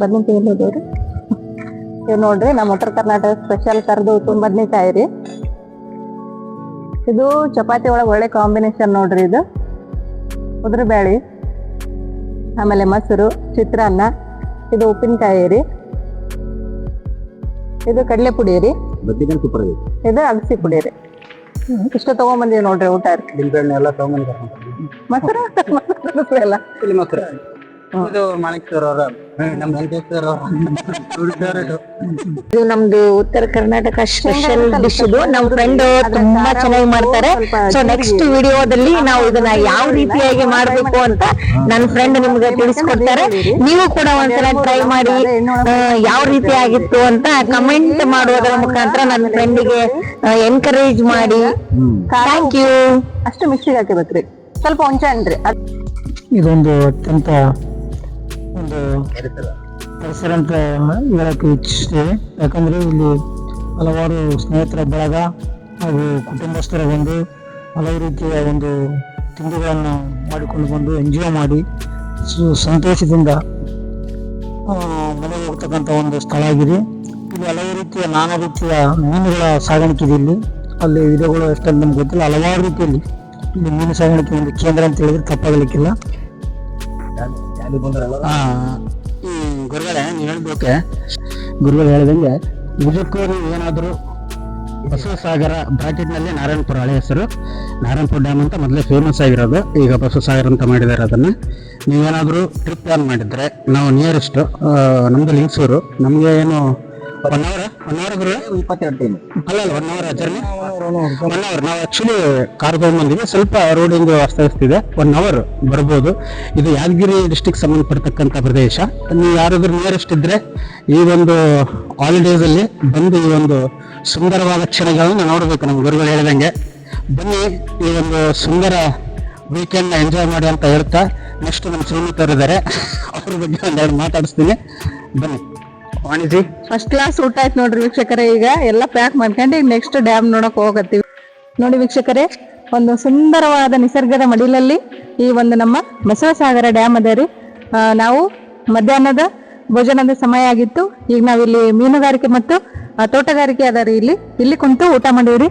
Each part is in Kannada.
ಬದ್ನಿಕಾಯಿ ಎಲ್ಲೋದವ್ರಿ ಇವ್ ನೋಡ್ರಿ ನಮ್ಮ ಉತ್ತರ ಕರ್ನಾಟಕ ಸ್ಪೆಷಲ್ ಕರ್ದು ತುಂಬ ಬದ್ನಿಕಾಯಿ ರೀ. ಇದು ಚಪಾತಿ ಒಳಗೆ ಒಳ್ಳೆ ಕಾಂಬಿನೇಷನ್ ನೋಡ್ರಿ ಇದು. ಉದ್ರ ಬ್ಯಾಳಿ ಆಮೇಲೆ ಮೊಸರು ಚಿತ್ರಾನ್ನ ಇದು ಉಪ್ಪಿನಕಾಯಿ ರೀ. ಇದು ಕಡಲೆ ಪುಡಿ ರೀ. ಇದೆ ಅಗಸಿ ಪುಡಿ ರೀ. ಇಷ್ಟ ತಗೊಂಡ್ಬಂದಿವಿ ನೋಡ್ರಿ ಊಟ ಮೊಸರು? ಮೊಸರು ಎಲ್ಲ ಇದು ಮಾಣಿಕ್ ಸರ್ ಅವರ ನಮ್ ವೆಂಕಟೇಶ್ ಸರ್ ಇದು ನಮ್ದು ಉತ್ತರ ಕರ್ನಾಟಕ ಸ್ಪೆಷಲ್ ಡಿಶ್ ಇದು. ನಮ್ ಫ್ರೆಂಡ್ ತುಂಬಾ ಚೆನ್ನಾಗಿ ಮಾಡ್ತಾರೆ. ಸೊ ನೆಕ್ಸ್ಟ್ ವಿಡಿಯೋದಲ್ಲಿ ನಾವು ಇದನ್ನ ಯಾವ ರೀತಿಯಾಗಿ ಮಾಡ್ಬೇಕು ಅಂತ ನನ್ ಫ್ರೆಂಡ್ ನಿಮ್ಗೆ ತಿಳಿಸ್ಕೊಡ್ತಾರೆ. ನೀವು ಕೂಡ ಒಂದ್ಸಲ ಟ್ರೈ ಮಾಡಿ ಯಾವ ರೀತಿ ಆಗಿತ್ತು ಅಂತ ಕಮೆಂಟ್ ಮಾಡೋದರ ಮುಖಾಂತರ ನನ್ನ ಫ್ರೆಂಡಿಗೆ ಎನ್ಕರೇಜ್ ಮಾಡಿ. ಥ್ಯಾಂಕ್ ಯು ಅಷ್ಟು ಮಿಕ್ಸಿಗೆ ಹಾಕಿಬೇಕ್ರಿ ಸ್ವಲ್ಪ ಹುಂಚೆ ಅಂದ್ರೆ ಇದೊಂದು ಅತ್ಯಂತ ಒಂದು ಪರಿಸರ ಅಂತ ಹೇಳಕ್ಕೆ ಇಚ್ಛಿಸ್ತೇವೆ ಯಾಕಂದ್ರೆ ಇಲ್ಲಿ ಹಲವಾರು ಸ್ನೇಹಿತರ ಬಳಗ ಹಾಗೂ ಕುಟುಂಬಸ್ಥರ ಬಂದು ಹಲವು ರೀತಿಯ ಒಂದು ತಿಂಡಿಗಳನ್ನು ಮಾಡಿಕೊಂಡು ಬಂದು ಎಂಜಾಯ್ ಮಾಡಿ ಸಂತೋಷದಿಂದ ಮನೆಗೆ ಹೋಗ್ತಕ್ಕಂಥ ಒಂದು ಸ್ಥಳ ಆಗಿದೆ. ಇಲ್ಲಿ ಹಲವು ರೀತಿಯ ನಾನಾ ರೀತಿಯ ಮೀನುಗಳ ಸಾಗಾಣಿಕೆ ಇದೆ ಇಲ್ಲಿ. ಅಲ್ಲಿ ವಿಧಗಳು ಎಷ್ಟಂತ ನಮ್ಗೆ ಗೊತ್ತಿಲ್ಲ. ಹಲವಾರು ರೀತಿಯಲ್ಲಿ ಇಲ್ಲಿ ಮೀನು ಸಾಗಾಣಿಕೆ ಒಂದು ಕೇಂದ್ರ ಅಂತ ಹೇಳಿದ್ರೆ ತಪ್ಪಾಗಲಿಕ್ಕಿಲ್ಲ. ಗುರುಗಳೇ, ನೀವು ಹೇಳ್ಬೇಕೆ? ಗುರುಗಳು ಹೇಳಿದಂಗೆ ನಿಜಕ್ಕೂ ಏನಾದರೂ ಬಸವಸಾಗರ ಬ್ರಾಕೆಟ್ನಲ್ಲಿ ನಾರಾಯಣಪುರ ಹಳೆ ಹೆಸರು. ನಾರಾಯಣಪುರ ಡ್ಯಾಮ್ ಅಂತ ಮೊದಲೇ ಫೇಮಸ್ ಆಗಿರೋದು. ಈಗ ಬಸವಸಾಗರ ಅಂತ ಮಾಡಿದ್ದಾರೆ ಅದನ್ನ. ನೀವೇನಾದರೂ ಟ್ರಿಪ್ ಪ್ಲಾನ್ ಮಾಡಿದರೆ, ನಾವು ನಿಯರೆಸ್ಟ್ ನಮ್ಮದು ಲಿಂಗ್ಸೂರು ನಮಗೆ ಏನು ಒನ್ ಅವರ್ ಒನ್ ಅವರ್ ಗುರು ಇಪ್ಪತ್ತೆರಡು ಟೈಮ್ ಅಲ್ಲ ಅಲ್ಲ ಒನ್ ಅವರ್ ಒನ್ ಅವರ್ ನಾವು ಆಕ್ಚುಲಿ ಕಾರ್ ಸ್ವಲ್ಪ ರೋಡಿಂಗ್ ಅಸ್ತವ್ಯಸ್ತಿದೆ. ಒನ್ ಅವರ್ ಬರ್ಬೋದು. ಇದು ಯಾದಗಿರಿ ಡಿಸ್ಟಿಕ್ ಸಂಬಂಧಪಡ್ತಕ್ಕಂಥ ಪ್ರದೇಶ. ನೀವು ಯಾರಾದ್ರೂ ನಿಯರೆಸ್ಟ್ ಇದ್ರೆ ಈ ಒಂದು ಹಾಲಿಡೇಸ್ ಅಲ್ಲಿ ಬಂದು ಈ ಒಂದು ಸುಂದರವಾದ ಕ್ಷಣಗಳನ್ನು ನೋಡಬೇಕು. ನಮ್ಮ ಗುರುಗಳು ಹೇಳಿದಂಗೆ. ಬನ್ನಿ ಈ ಒಂದು ಸುಂದರ ವೀಕೆಂಡ್ ಎಂಜಾಯ್ ಮಾಡಿ ಅಂತ ಹೇಳ್ತಾ ನೆಕ್ಸ್ಟ್ ನಮ್ಮ ಸ್ನೇಹಿತರಿದ್ದಾರೆ ಇದ್ದಾರೆ ಅವ್ರ ಬಗ್ಗೆ ಒಂದೆರಡು ಮಾತಾಡಿಸ್ತೀನಿ. ಬನ್ನಿ. ವಾಣಿಜಿ ಫಸ್ಟ್ ಕ್ಲಾಸ್ ಊಟ ಆಯ್ತು ನೋಡ್ರಿ ವೀಕ್ಷಕರೇ, ಈಗ ಎಲ್ಲ ಪ್ಯಾಕ್ ಮಾಡ್ಕೊಂಡು ನೆಕ್ಸ್ಟ್ ಡ್ಯಾಮ್ ನೋಡಕ್ ಹೋಗತ್ತೀವಿ. ನೋಡಿ ವೀಕ್ಷಕರೇ, ಒಂದು ಸುಂದರವಾದ ನಿಸರ್ಗದ ಮಡಿಲಲ್ಲಿ ಈ ಒಂದು ನಮ್ಮ ಬಸವಸಾಗರ ಡ್ಯಾಮ್ ಅದ ರೀ. ನಾವು ಮಧ್ಯಾಹ್ನದ ಭೋಜನದ ಸಮಯ ಆಗಿತ್ತು. ಈಗ ನಾವಿಲ್ಲಿ ಮೀನುಗಾರಿಕೆ ಮತ್ತು ತೋಟಗಾರಿಕೆ ಅದ ರೀ ಇಲ್ಲಿ. ಇಲ್ಲಿ ಕುಂತು ಊಟ ಮಾಡೀವ್ರಿ.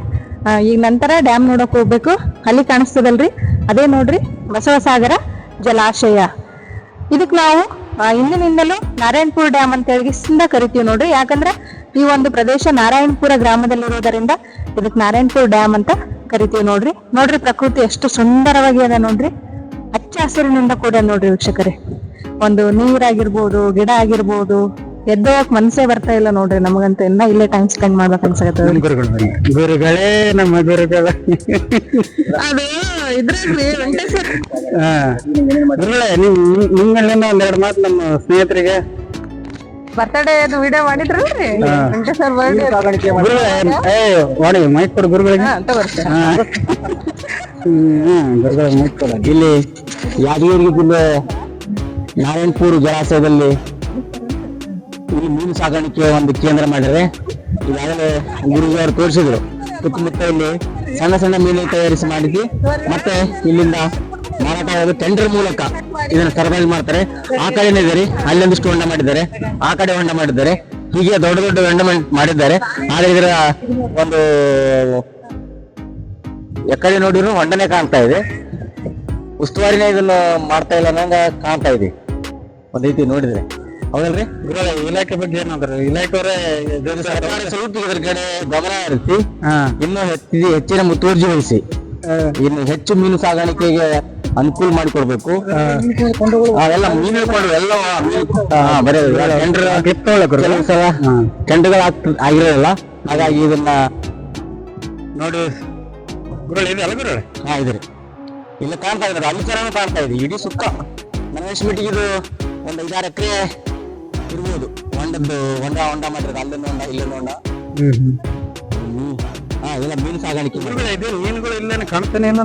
ಈಗ ನಂತರ ಡ್ಯಾಮ್ ನೋಡಕ್ ಹೋಗ್ಬೇಕು. ಅಲ್ಲಿ ಕಾಣಿಸ್ತದಲ್ರಿ. ಅದೇ ನೋಡ್ರಿ ಬಸವ ಸಾಗರ ಜಲಾಶಯ. ಇದಕ್ ನಾವು ಆ, ಹಿಂದಿನಿಂದಲೂ ನಾರಾಯಣಪುರ ಡ್ಯಾಮ್ ಅಂತ ಹೇಳಿ ಇಷ್ಟಿಂದ ಕರಿತೀವಿ ನೋಡ್ರಿ. ಯಾಕಂದ್ರೆ ಈ ಒಂದು ಪ್ರದೇಶ ನಾರಾಯಣಪುರ ಗ್ರಾಮದಲ್ಲಿ ಇರೋದರಿಂದ ಇದಕ್ಕೆ ನಾರಾಯಣಪುರ ಡ್ಯಾಮ್ ಅಂತ ಕರಿತೀವಿ ನೋಡ್ರಿ. ನೋಡ್ರಿ ಪ್ರಕೃತಿ ಎಷ್ಟು ಸುಂದರವಾಗಿ ಅದ ನೋಡ್ರಿ. ಹಚ್ಚ ಹಸಿರಿನಿಂದ ಕೂಡ ನೋಡ್ರಿ ವೀಕ್ಷಕರೇ. ಒಂದು ನೀರಾಗಿರ್ಬೋದು ಗಿಡ ಆಗಿರ್ಬೋದು ಎದ್ದೋಗಕ್ ಮನ್ಸೇ ಬರ್ತಾ ಇಲ್ಲ ನೋಡ್ರಿ ನಮಗಂತೂ ಇನ್ನ ಇಲ್ಲೇ ಟೈಮ್ ಸ್ಪೆಂಡ್ ಮಾಡ್ಬೇಕು ಅನ್ಸಕತ್ತದ. ಗುರುಗಳು ಗುರುಗಳೇ ನಮ್ಮ ಗುರುಗಳ. ಅದು ಇದ್ರಾಗ್ರಿ ವೆಂಕಟೇಶ್ವರ. ಗುರುಗಳೇ ನಿಮ್ ಒಂದೆರಡು ಮಾತು ನಮ್ಮ ಸ್ನೇಹಿತರಿಗೆ. ಬರ್ತಡೇ ಅದು ವಿಡಿಯೋ ಮಾಡಿದ್ರಲ್ರಿ? ವೆಂಕಟೇಶ್ವರ ಬರ್ಡೇ ಗುರುಗಳೇ ಏ ಮೈಕ್ ಕೊಡು ಗುರುಗಳಿಗೆ. ಹಾ ತಗೋರ್ತೆ ಹಾ. ಗುರುಗಳ ಮೈಕ್ ಕೊಡು ಇಲ್ಲಿ ಯಾದಗಿರಿ ಜಿಲ್ಲೆ ನಾರಾಯಣಪುರ ಜಲಾಶಯದಲ್ಲಿ ಇಲ್ಲಿ ಮೀನು ಸಾಕಾಣಿಕೆ ಒಂದು ಕೇಂದ್ರ ಮಾಡಿದ್ರೆ ಈಗಾಗಲೇ ಗುರುಜಿಯವರು ತೋರಿಸಿದ್ರು. ಸುತ್ತಮುತ್ತ ಇಲ್ಲಿ ಸಣ್ಣ ಸಣ್ಣ ಮೀನು ತಯಾರಿಸಿ ಮಾಡಿದ್ವಿ. ಮತ್ತೆ ಇಲ್ಲಿಂದ ಮಾರಾಟ ಆಗೋದು ಟೆಂಡರ್ ಮೂಲಕ ಇದನ್ನ ಸರ್ವೈಸ್ ಮಾಡ್ತಾರೆ. ಆ ಕಡೆನೇ ಇದ್ದಾರೆ. ಅಲ್ಲೊಂದಿಷ್ಟು ಹೊಂಡ ಮಾಡಿದ್ದಾರೆ. ಆ ಕಡೆ ಹೊಂಡ ಮಾಡಿದ್ದಾರೆ. ಹೀಗೆ ದೊಡ್ಡ ದೊಡ್ಡ ಹೊಂಡ ಮಾಡಿದ್ದಾರೆ. ಆದ್ರೆ ಇದರ ಒಂದು ಎಕಡೆ ನೋಡಿದ್ರು ಹೊಂಡನೆ ಕಾಣ್ತಾ ಇದೆ. ಉಸ್ತುವಾರಿನೇ ಇದನ್ನ ಮಾಡ್ತಾ ಇಲ್ಲ ಅನ್ನಂಗ ಕಾಣ್ತಾ ಇದೆ. ಒಂದ್ ರೀತಿ ನೋಡಿದ್ರೆ. ಹೌದಲ್ರಿ? ಗುರುಗಳ ಇಲಾಖೆ ಬಗ್ಗೆ ಏನಾದ್ರು ಇಲಾಖೆಯವರೇ ಸರ್ಕಾರ ಸ್ವಲ್ಪ ಇದ್ರ ಕಡೆ ಗಮನ ಹರಿಸಿ ಇನ್ನು ಹೆಚ್ಚಿನ ಹೆಚ್ಚಿನ ಮುತುವರ್ಜಿ ವಹಿಸಿ. ಇನ್ನು ಹೆಚ್ಚು ಮೀನು ಸಾಗಾಣಿಕೆಗೆ ಅನುಕೂಲ ಮಾಡಿಕೊಡ್ಬೇಕು. ಅವೆಲ್ಲ ಮೀನು ಹಿಡ್ಕೊಂಡು ಎಲ್ಲ ಬರೀ ಕೆಲವು ಸಲ ಆಗಿರೋದಿಲ್ಲ. ಹಾಗಾಗಿ ಇದನ್ನ ನೋಡಿ. ಗುರುಗಳು ಇದೆ ಗುರುಳಿ ಗುರುಗಳು? ಹಾ ಇದ್ರಿ ಇಲ್ಲ ಕಾಣ್ತಾ ಇದ್ದಾರೆ. ಅಲ್ಲಿ ಕಾಣ್ತಾ ಇದೆ. ಇಡೀ ಸುತ್ತ. ನನ್ನ ಮಿಟ್ಟಿಗೆ ಇದು ಒಂದು ಐದಾರು ಎಕರೆ ಇರ್ಬೋದು ಹೊಂಡದ್ದು ಹೊಂಡ ಹೊಂಡ ಮಾಡಿರೋದು ಅಲ್ಲೊಂದು ಹೊಂಡ ಇಲ್ಲೊಂದು ಹೊಂಡ ಹಾ ಎಲ್ಲ ಮೀನು ಸಾಗಾಣಿಕೆ ಇದೆ ಮೀನುಗಳು ಇಲ್ಲೇನೆ ಕಾಣ್ತಾನೆ ಇಲ್ಲ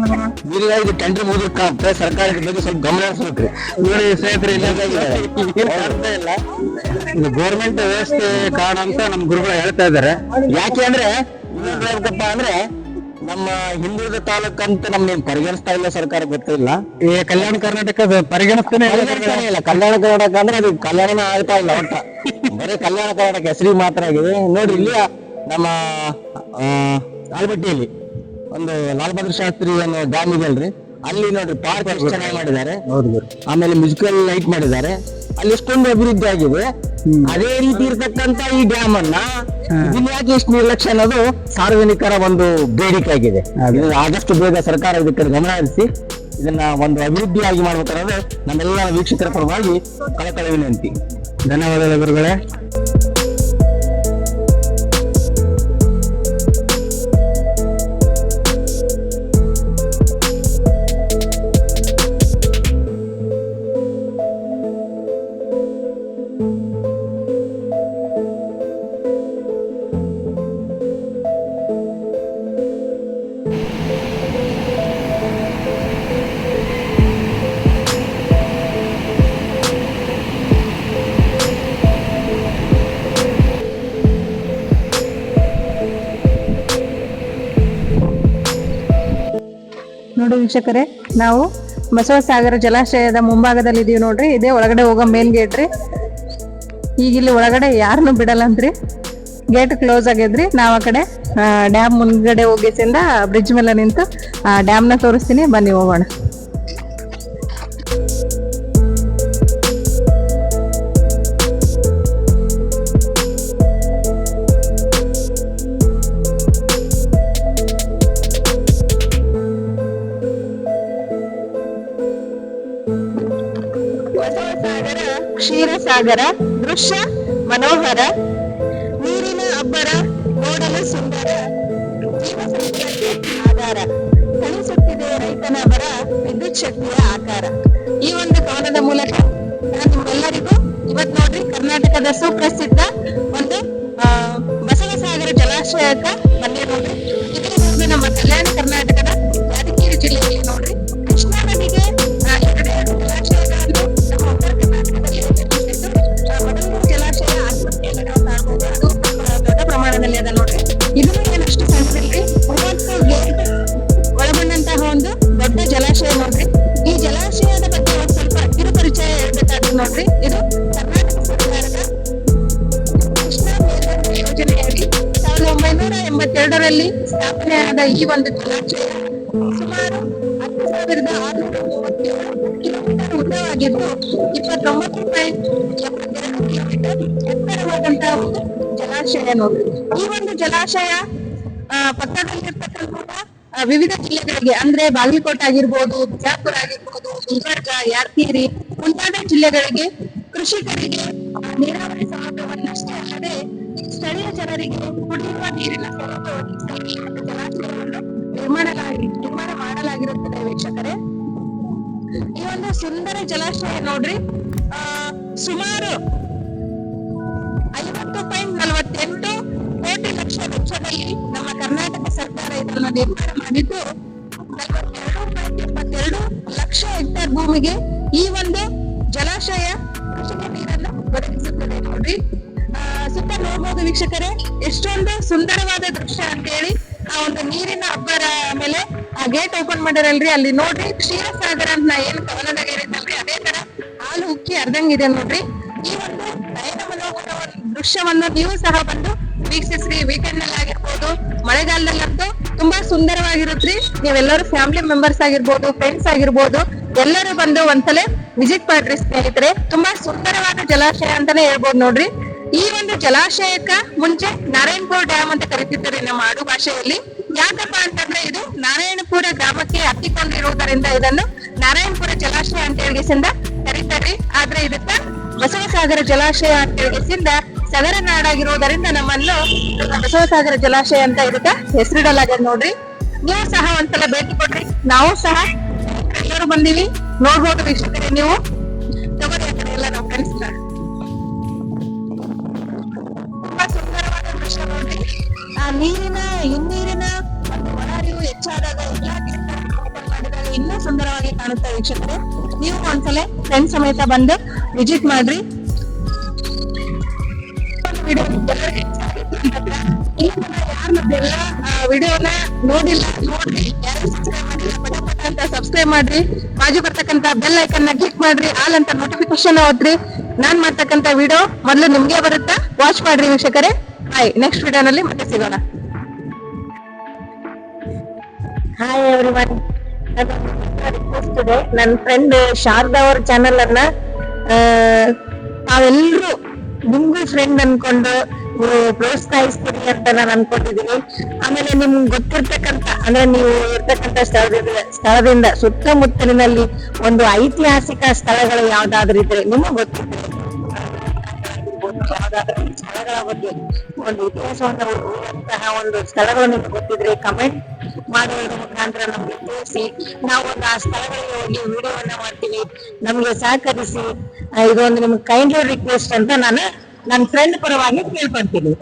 ಮೀನುಗಳಿಗೆ ಟೆಂಡರ್ ಮುಗಿದ್ರೆ ಕಾಣ್ತದೆ. ಸರ್ಕಾರದ ಬಗ್ಗೆ ಸ್ವಲ್ಪ ಗಮನ ಹರಿಸ್ಬೇಕ್ರಿ ನೋಡಿ ಸ್ನೇಹಿತರೆ ಇಲ್ಲ ಕಾಣ್ತಾ ಇಲ್ಲ? ಇದು ಗೌರ್ಮೆಂಟ್ ವ್ಯವಸ್ಥೆ ಕಾರಣ ಅಂತ ನಮ್ಮ ಗುರುಗಳು ಹೇಳ್ತಾ ಇದ್ದಾರೆ. ಯಾಕೆ ಅಂದ್ರೆ ಅಂದ್ರೆ ನಮ್ಮ ಹಿಂದುಳಿದ ತಾಲೂಕ್ ಅಂತ ನಮ್ಗೆ ಪರಿಗಣಿಸ್ತಾ ಇಲ್ಲ ಸರ್ಕಾರ ಗೊತ್ತಿಲ್ಲ. ಈ ಕಲ್ಯಾಣ ಕರ್ನಾಟಕದ ಪರಿಗಣಿಸ್ತಾನೆ ಇಲ್ಲ ಪರಿಗಣಿಸ್ತಾನೆ ಇಲ್ಲ. ಕಲ್ಯಾಣ ಕರ್ನಾಟಕ ಅಂದ್ರೆ ಅದು ಕಲ್ಯಾಣ ಆಗ್ತಾ ಇಲ್ಲ ಒಟ್ಟ. ಬರೀ ಕಲ್ಯಾಣ ಕರ್ನಾಟಕ ಹೆಸರಿ ಮಾತ್ರ ಆಗಿದೆ. ನೋಡಿ ಇಲ್ಲಿ ನಮ್ಮ ಆ, ಆಲ್ಬಟ್ಟಿಯಲ್ಲಿ ಒಂದು ಲಾಲ್ ಬಹದ್ದೂರ್ ಶಾಸ್ತ್ರಿ ಅನ್ನೋ ಡ್ಯಾಮ್ ಇದೆ ಅಲ್ರಿ. ಅಲ್ಲಿ ನೋಡ್ರಿ ಪಾರ್ಕ್ ಎಷ್ಟು ಚೆನ್ನಾಗಿ ಮಾಡಿದ್ದಾರೆ. ಆಮೇಲೆ ಮ್ಯೂಸಿಕಲ್ ಲೈಟ್ ಮಾಡಿದ್ದಾರೆ. ಅಲ್ಲಿ ಎಷ್ಟೊಂದು ಅಭಿವೃದ್ಧಿ ಆಗಿದೆ. ಅದೇ ರೀತಿ ಇರ್ತಕ್ಕಂತ ಈ ಡ್ಯಾಮ್ ಅನ್ನ ಇದನ್ನ ಯಾಕೆ ಎಷ್ಟು ನಿರ್ಲಕ್ಷ್ಯ ಅನ್ನೋದು ಸಾರ್ವಜನಿಕರ ಒಂದು ಬೇಡಿಕೆ ಆಗಿದೆ. ಆದಷ್ಟು ಬೇಗ ಸರ್ಕಾರ ಇದಕ್ಕೆ ಗಮನ ಹರಿಸಿ ಇದನ್ನ ಒಂದು ಅಭಿವೃದ್ಧಿಯಾಗಿ ಮಾಡ್ಬೇಕನ್ನೋದು ನಮ್ಮೆಲ್ಲ ವೀಕ್ಷಕರ ಪರವಾಗಿ ಕಳಕಳ ವಿನಂತಿ. ಧನ್ಯವಾದಗಳು ಗುರುಗಳೇ. ವೀಕ್ಷಕರೇ, ನಾವು ಬಸವಸಾಗರ ಜಲಾಶಯದ ಮುಂಭಾಗದಲ್ಲಿ ಇದೀವಿ ನೋಡ್ರಿ. ಇದೇ ಒಳಗಡೆ ಹೋಗೋ ಮೇನ್ ಗೇಟ್ ರೀ. ಈಗ ಇಲ್ಲಿ ಒಳಗಡೆ ಯಾರನ್ನು ಬಿಡಲ್ಲ ಅಂತ್ರಿ ಗೇಟ್ ಕ್ಲೋಸ್ ಆಗ್ಯದ್ರಿ. ನಾವು ಆ ಕಡೆ ಡ್ಯಾಮ್ ಮುಂದ್ಗಡೆ ಹೋಗಿಸಿಂದ ಬ್ರಿಡ್ಜ್ ಮೇಲೆ ನಿಂತು, ಆ, ಡ್ಯಾಮ್ನ ತೋರಿಸ್ತೀನಿ. ಬನ್ನಿ ಹೋಗೋಣ. ಕ್ಷೀರಸಾಗರ, ದೃಶ್ಯ, ಮನೋಹರ, ನೀರಿನ ಅಬ್ಬರ, ನೋಡಲು ಸುಂದರ. ಜೀವ ಸಂಖ್ಯೆಗೆ ಆಧಾರ. ಕಲಿಸುತ್ತಿದೆ ರೈತನ ಬರ, ವಿದ್ಯುತ್ ಶಕ್ತಿಯ ಆಕಾರ. ಈ ಒಂದು ಕವನದ ಮೂಲಕ ನಾನು ನಿಮ್ಗೆಲ್ಲರಿಗೂ ಇವತ್ ನೋಡ್ರಿ, ಕರ್ನಾಟಕದ ಸುಪ್ರಸಿದ್ಧ ಒಂದು ಬಸವಸಾಗರ ಜಲಾಶಯಕ್ಕ ಈ ಒಂದು ಸುಮಾರು ಹತ್ತು ಸಾವಿರದ ಆರುನೂರ ಮೂವತ್ತೇಳು ಕಿಲೋಮೀಟರ್ ಇಪ್ಪತ್ತೊಂಬತ್ತು ಎಪ್ಪತ್ತೆರಡು ಕಿಲೋಮೀಟರ್ ಒಂದು ಜಲಾಶಯ ನೋಡಿ. ಈ ಒಂದು ಜಲಾಶಯ ಪಕ್ಕದಲ್ಲಿರ್ತಕ್ಕಂತಹ ವಿವಿಧ ಜಿಲ್ಲೆಗಳಿಗೆ ಅಂದ್ರೆ ಬಾಗಲಕೋಟೆ ಆಗಿರ್ಬೋದು, ಬಿಜಾಪುರ ಆಗಿರ್ಬೋದು, ಗುಲ್ಬರ್ಗ ಯಾರ್ಕೀರಿ ಮುಂತಾದ ಜಿಲ್ಲೆಗಳಿಗೆ ಕೃಷಿಕರಿಗೆ ನೀರಾವರಿ ಸೌಲಭ್ಯವನ್ನಷ್ಟೇ ಅಲ್ಲದೆ ಸ್ಥಳೀಯ ಜನರಿಗೆ ಕುಡಿಯುವ ನೀರಿನ ಸೌಲಭ್ಯ ವೀಕ್ಷಕರೇ, ಈ ಒಂದು ಸುಂದರ ಜಲಾಶಯ ನೋಡ್ರಿ. ಸುಮಾರು ಐವತ್ತು ಪಾಯಿಂಟ್ ನಲವತ್ತೆಂಟು ಕೋಟಿ ಲಕ್ಷ ವೆಚ್ಚದಲ್ಲಿ ನಮ್ಮ ಕರ್ನಾಟಕ ಸರ್ಕಾರ ಇದನ್ನು ನಿರ್ಮಾಣ ಮಾಡಿದ್ದು. ನಲವತ್ತೆರಡು ಪಾಯಿಂಟ್ ಎಪ್ಪತ್ತೆರಡು ಲಕ್ಷ ಹೆಕ್ಟೇರ್ ಭೂಮಿಗೆ ಈ ಒಂದು ಜಲಾಶಯ ಕೃಷಿಗೆ ನೀರನ್ನ ಒದಗಿಸುತ್ತದೆ ನೋಡ್ರಿ. ಸುತ್ತ ನೋಡ್ಬೋದು ವೀಕ್ಷಕರೇ, ಎಷ್ಟೊಂದು ಸುಂದರವಾದ ದೃಶ್ಯ ಅಂತ ಹೇಳಿ ಆ ಒಂದು ನೀರಿನ ಅಬ್ಬರ ಮೇಲೆ ಆ ಗೇಟ್ ಓಪನ್ ಮಾಡ್ಯಾರಲ್ರಿ ಅಲ್ಲಿ ನೋಡ್ರಿ, ಕ್ಷೀರಸಾಗರ ಅಂತ ನಾ ಏನ್ ಕವನದಾಗ ಹೇಳಿದ್ನಲ್ರಿ ಅದೇ ತರ ಹಾಲು ಉಕ್ಕಿ ಅರ್ಧಂಗಿದೆ ನೋಡ್ರಿ. ಈ ಒಂದು ಮನೋಹರ ದೃಶ್ಯವನ್ನು ನೀವು ಸಹ ಬಂದು ವೀಕ್ಷಿಸ್ರಿ. ವೀಕೆಂಡ್ನಲ್ಲಿ ಆಗಿರ್ಬೋದು ಮಳೆಗಾಲದಲ್ಲಂತೂ ತುಂಬಾ ಸುಂದರವಾಗಿರುತ್ತೆ ನೀವೆಲ್ಲರೂ ಫ್ಯಾಮಿಲಿ ಮೆಂಬರ್ಸ್ ಆಗಿರ್ಬೋದು ಫ್ರೆಂಡ್ಸ್ ಆಗಿರ್ಬೋದು, ಎಲ್ಲರೂ ಬಂದು ಒಂದ್ಸಲ ವಿಸಿಟ್ ಮಾಡ್ರಿ ಸ್ನೇಹಿತರೆ. ತುಂಬಾ ಸುಂದರವಾದ ಜಲಾಶಯ ಅಂತಾನೆ ಹೇಳ್ಬೋದು ನೋಡ್ರಿ. ಈ ಒಂದು ಜಲಾಶಯಕ್ಕ ಮುಂಚೆ ನಾರಾಯಣಪುರ ಡ್ಯಾಮ್ ಅಂತ ಕರಿತಿದ್ದಾರೆ ನಮ್ಮ ಆಡು ಭಾಷೆಯಲ್ಲಿ ಯಾಕಪ್ಪ ಅಂತಂದ್ರೆ ಇದು ನಾರಾಯಣಪುರ ಗ್ರಾಮಕ್ಕೆ ಹತ್ತಿಕೊಂಡಿರುವುದರಿಂದ ಇದನ್ನು ನಾರಾಯಣಪುರ ಜಲಾಶಯ ಅಂತ ಹೇಳಿಸಿಂದ ಕರೀತಾರೆ. ಆದ್ರೆ ಇದಕ್ಕ ಬಸವಸಾಗರ ಜಲಾಶಯ ಅಂತ ಹೇಳಿಸಿಂದ ಸಗರ ನಾಡಾಗಿರುವುದರಿಂದ ನಮ್ಮನ್ನು ಬಸವಸಾಗರ ಜಲಾಶಯ ಅಂತ ಇದಕ್ಕ ಹೆಸರಿಡಲಾಗಿದೆ ನೋಡ್ರಿ. ನೀವು ಸಹ ಒಂದ್ಸಲ ಭೇಟಿ ಕೊಡ್ರಿ. ನಾವು ಸಹ ಎಲ್ಲರೂ ಬಂದೀವಿ. ನೋಡ್ಬೋದು ಇಷ್ಟೇ ನೀವು. ತಗೋರಿ ಎಲ್ಲ ನಾವು ತುಂಬಾ ಸುಂದರವಾದ ದೃಶ್ಯ ನೋಡ್ರಿ ಆ ನೀರಿನ ಹಿನ್ನೀರಿನ ಸುಂದರವಾಗಿ ಕಾಣುತ್ತೆ ವೀಕ್ಷಕರು. ನೀವು ಒಂದ್ಸಲ ಫ್ರೆಂಡ್ ಸಮೇತ ಬಂದು ವಿಸಿಟ್ ಮಾಡ್ರಿ. ವಿಡಿಯೋನ ನೋಡಿಲ್ಲ, ನೋಡ್ರಿ. ಯಾರು ಸಬ್ಸ್ಕ್ರೈಬ್ ಸಬ್ಸ್ಕ್ರೈಬ್ ಮಾಡ್ರಿ. ಬಾಜು ಬರ್ತಕ್ಕಂತ ಬೆಲ್ ಐಕನ್ನ ಕ್ಲಿಕ್ ಮಾಡ್ರಿ. ಆಲ್ ಅಂತ ನೋಟಿಫಿಕೇಶನ್ ಓದ್ರಿ ನಾನ್ ಮಾಡ್ತಕ್ಕಂತ ವಿಡಿಯೋ ಮೊದಲು ನಿಮ್ಗೆ ಬರುತ್ತಾ? ವಾಚ್ ಮಾಡ್ರಿ ವೀಕ್ಷಕರೇ. ಹಾಯ್ ನೆಕ್ಸ್ಟ್ ವಿಡಿಯೋನಲ್ಲಿ ಮತ್ತೆ ಸಿಗೋಣ. ಹಾಯ್ ಎವ್ರಿವನ್ ರಿಕ್ವೆಸ್ಟ್ ಇದೆ ನನ್ನ ಫ್ರೆಂಡ್ ಶಾರದಾ ಅವ್ರ ಚಾನೆಲ್ ಅನ್ನ ತಾವೆಲ್ಲರೂ ನಿಮ್ಗೂ ಫ್ರೆಂಡ್ ಅನ್ಕೊಂಡು ಪ್ರೋತ್ಸಾಹಿಸ್ತೀರಿ ಅಂತ ನಾನು ಅನ್ಕೊಂಡಿದೀನಿ ಆಮೇಲೆ ನಿಮ್ಗೆ ಗೊತ್ತಿರ್ತಕ್ಕಂತ ಅಂದ್ರೆ ನೀವು ಇರ್ತಕ್ಕಂತ ಸ್ಥಳದಿಂದ ಸ್ಥಳದಿಂದ ಸುತ್ತಮುತ್ತಲಿನಲ್ಲಿ ಒಂದು ಐತಿಹಾಸಿಕ ಸ್ಥಳಗಳು ಯಾವ್ದಾದ್ರು ಇದ್ರೆ ನಿಮಗೆ ಗೊತ್ತಿದ್ರೆ ಯಾವ್ದಾದ್ರು ಸ್ಥಳಗಳ ಬಗ್ಗೆ ಒಂದು ಇತಿಹಾಸವನ್ನು ಉಳಿದಂತಹ ಒಂದು ಸ್ಥಳಗಳು ಗೊತ್ತಿದ್ರೆ ಕಮೆಂಟ್ ಮಾಡುವುದರ ಮುಖಾಂತರ ನಮ್ಗೆ ತಿಳಿಸಿ ನಾವು ಒಂದು ಆ ಸ್ಥಳಗಳಿಗೆ ಹೋಗಿ ವಿಡಿಯೋವನ್ನ ಮಾಡ್ತೀವಿ ನಮ್ಗೆ ಸಹಕರಿಸಿ ಇದೊಂದು ನಿಮ್ಗೆ ಕೈಂಡ್ಲಿ ರಿಕ್ವೆಸ್ಟ್ ಅಂತ ನಾನು ನನ್ನ ಫ್ರೆಂಡ್ ಪರವಾಗಿ ಕೇಳ್ಕೊಂತೀನಿ